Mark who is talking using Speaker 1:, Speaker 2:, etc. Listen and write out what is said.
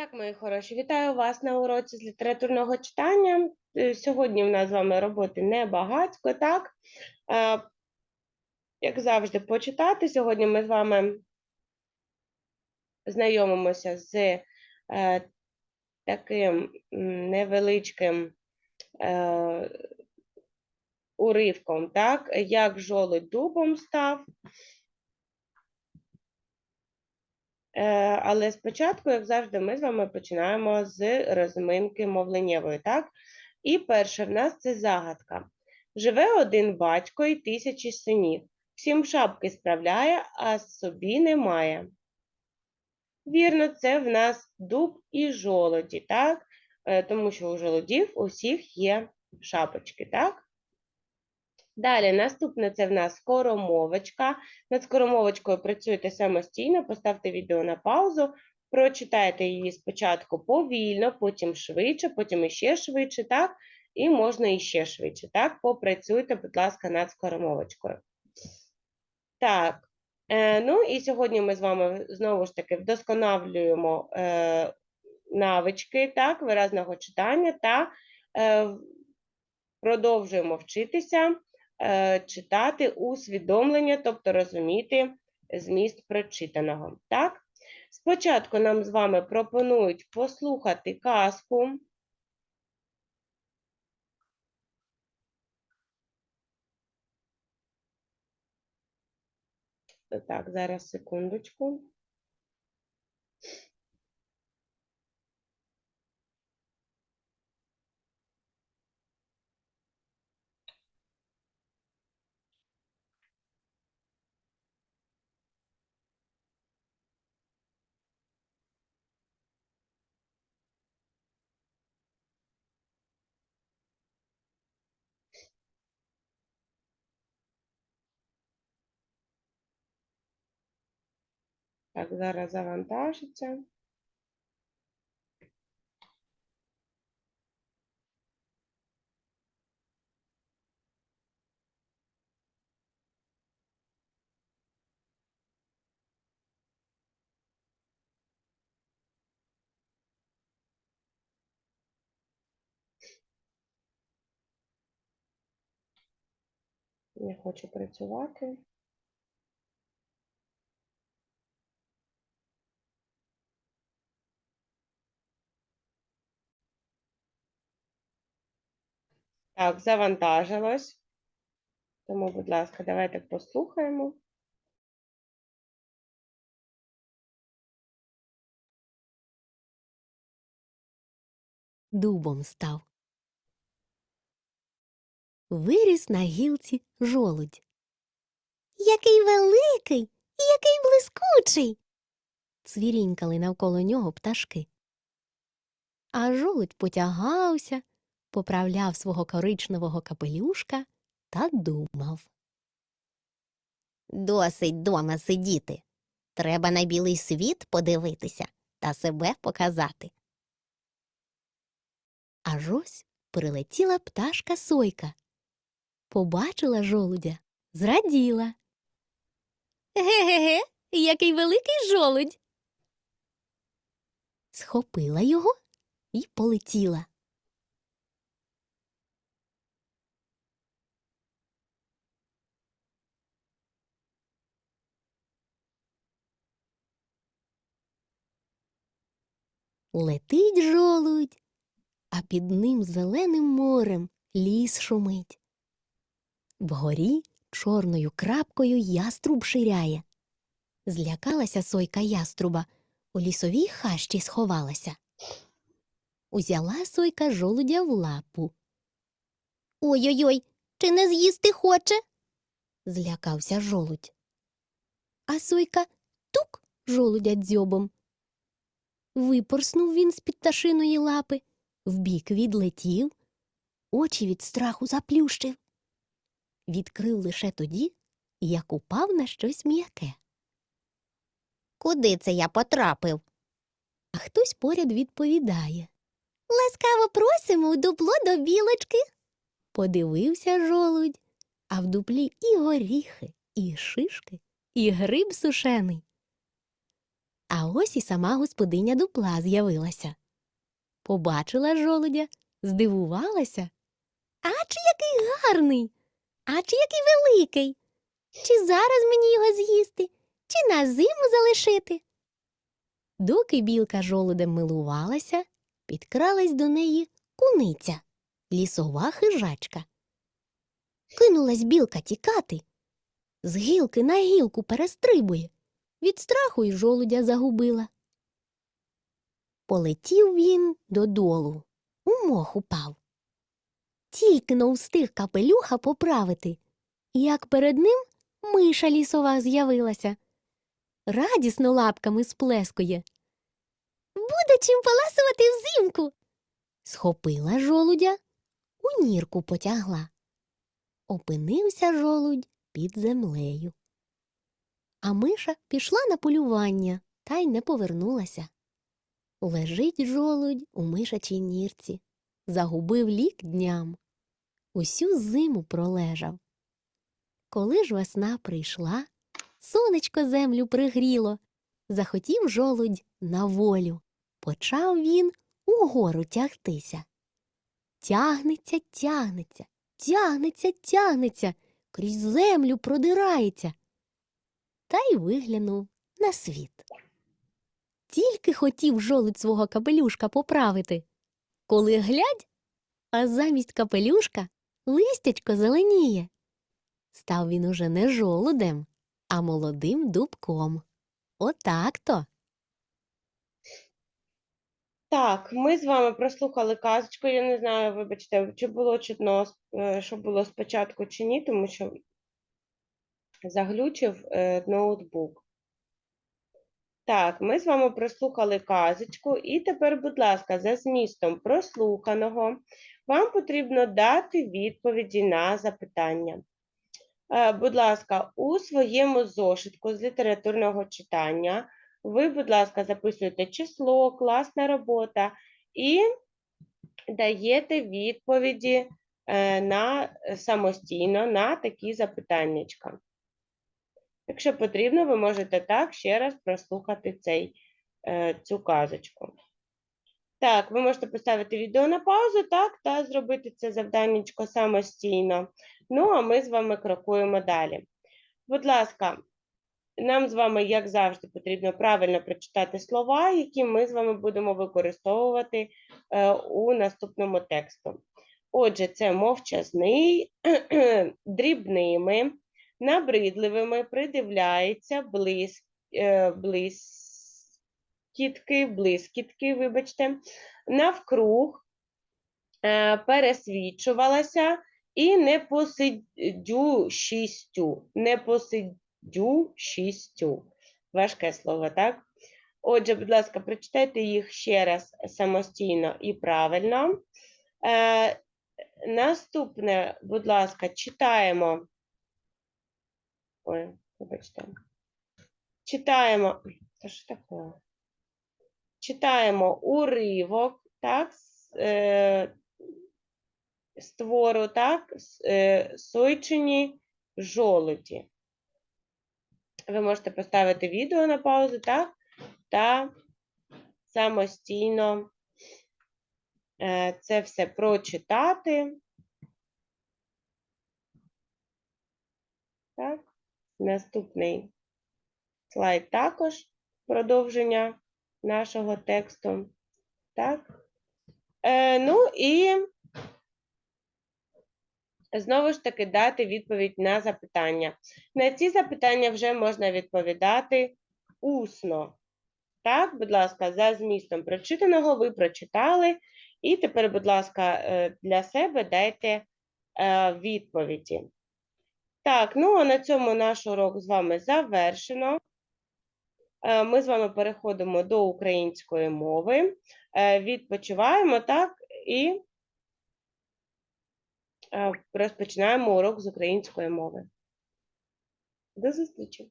Speaker 1: Так, мої хороші, вітаю вас на уроці з літературного читання. Е, Сьогодні в нас з вами роботи небагатько, так? Е, Як завжди, почитати. Сьогодні ми з вами знайомимося з е, таким невеличким уривком, так? Як жолудь дубом став. Е, Але спочатку, як завжди, ми з вами починаємо з розминки мовленнєвої, так? І перше в нас це загадка. Живе один батько і тисячі синів. Всім шапки справляє, а собі немає. Вірно, це в нас дуб і жолоді, так? Е, Тому що у жолодів у всіх є шапочки, так? Далі, наступне це в нас скоромовочка. Над скоромовочкою працюйте самостійно, поставте відео на паузу, прочитайте її спочатку повільно, потім швидше, потім іще швидше, так? І можна іще швидше, так? Попрацюйте, будь ласка, над скоромовочкою. Так, е, ну і сьогодні ми з вами знову ж таки вдосконалюємо е, навички, так, виразного читання та е, продовжуємо вчитися читати усвідомлення, тобто розуміти зміст прочитаного. Так? Спочатку нам з вами пропонують послухати казку. Так, зараз секундочку. Так, зараз завантажиться. Не хочу працювати. Так, завантажилось. Тому, будь ласка, давайте послухаємо.
Speaker 2: дубом став. Виріс на гілці жолудь. Який великий і який блискучий. Цвірінькали навколо нього пташки. А жолудь потягався, поправляв свого коричневого капелюшка та думав. Досить дома сидіти. Треба на білий світ подивитися та себе показати. Аж ось прилетіла пташка сойка. Побачила жолудя, зраділа. Ге-ге-ге, який великий жолудь. Схопила його і полетіла. Летить жолудь, а під ним зеленим морем ліс шумить. Вгорі чорною крапкою яструб ширяє. Злякалася сойка яструба, у лісовій хащі сховалася. Узяла сойка жолудя в лапу. Ой-ой-ой, чи не з'їсти хоче? злякався жолудь. А сойка тук жолудя дзьобом. Випорснув він з-під пташиної лапи, вбік відлетів, очі від страху заплющив. Відкрив лише тоді, як упав на щось м'яке. Куди це я потрапив? А хтось поряд відповідає. Ласкаво просимо у дупло до білочки. Подивився жолудь, а в дуплі і горіхи, і шишки, і гриб сушений. А ось і сама господиня дупла з'явилася. Побачила жолудя, здивувалася. А чи який гарний, а чи який великий. Чи зараз мені його з'їсти, чи на зиму залишити? Доки білка жолудем милувалася, підкралась до неї куниця, лісова хижачка. Кинулась білка тікати. З гілки на гілку перестрибує. Від страху й жолудя загубила. Полетів він додолу, у мох упав. Тільки но встиг капелюха поправити, як перед ним миша лісова з'явилася. Радісно лапками сплескує. Буде чим поласувати взимку. Схопила жолудя, у нірку потягла. Опинився жолудь під землею. А миша пішла на полювання та й не повернулася. Лежить жолудь у мишачій нірці, загубив лік дням, усю зиму пролежав. Коли ж весна прийшла, сонечко землю пригріло, захотів жолудь на волю. Почав він угору тягтися. Тягнеться, тягнеться, тягнеться, тягнеться, крізь землю продирається. Та й виглянув на світ. Тільки хотів жолудь свого капелюшка поправити, коли глядь, а замість капелюшка листячко зеленіє. Став він уже не жолудем, а молодим дубком. Отак то.
Speaker 1: Так, ми з вами прослухали казочку. Я не знаю, вибачте, чи було чутно, е, що було спочатку чи ні, тому що заглючив е, ноутбук. Так, ми з вами прослухали казочку, і тепер, будь ласка, за змістом прослуханого вам потрібно дати відповіді на запитання. Е, Будь ласка, у своєму зошитку з літературного читання ви, будь ласка, записуєте число, класна робота і даєте відповіді е, на, самостійно на такі запитаннячка. Якщо потрібно, ви можете так ще раз прослухати цей, е, цю казочку. Так, ви можете поставити відео на паузу, так, та зробити це завданнячко самостійно. Ну, а ми з вами крокуємо далі. Будь ласка, нам з вами, як завжди, потрібно правильно прочитати слова, які ми з вами будемо використовувати е, у наступному тексту. Отже, це мовчазний, дрібними, набридливими, придивляється, близь, е, блискітки, блискітки, вибачте, навкруг, е, пересвічувалася і непосидючістю, непосидючістю. Важке слово, так? Отже, будь ласка, прочитайте їх ще раз самостійно і правильно. Е, наступне, будь ласка, читаємо. Ой, вибачте. Читаємо. Та що таке? Читаємо уривок, так, е, з твору, так, е, сойчині жолуді. Ви можете поставити відео на паузу, так, та самостійно е, це все прочитати. Так, наступний слайд також продовження нашого тексту. Так. Е, ну і знову ж таки дати відповідь на запитання. На ці запитання вже можна відповідати усно. Так, будь ласка, за змістом прочитаного ви прочитали. І тепер, будь ласка, е, для себе дайте е, відповіді. Так, ну а на цьому наш урок з вами завершено. Е, Ми з вами переходимо до української мови, Е, відпочиваємо так і е, розпочинаємо урок з української мови. До зустрічі!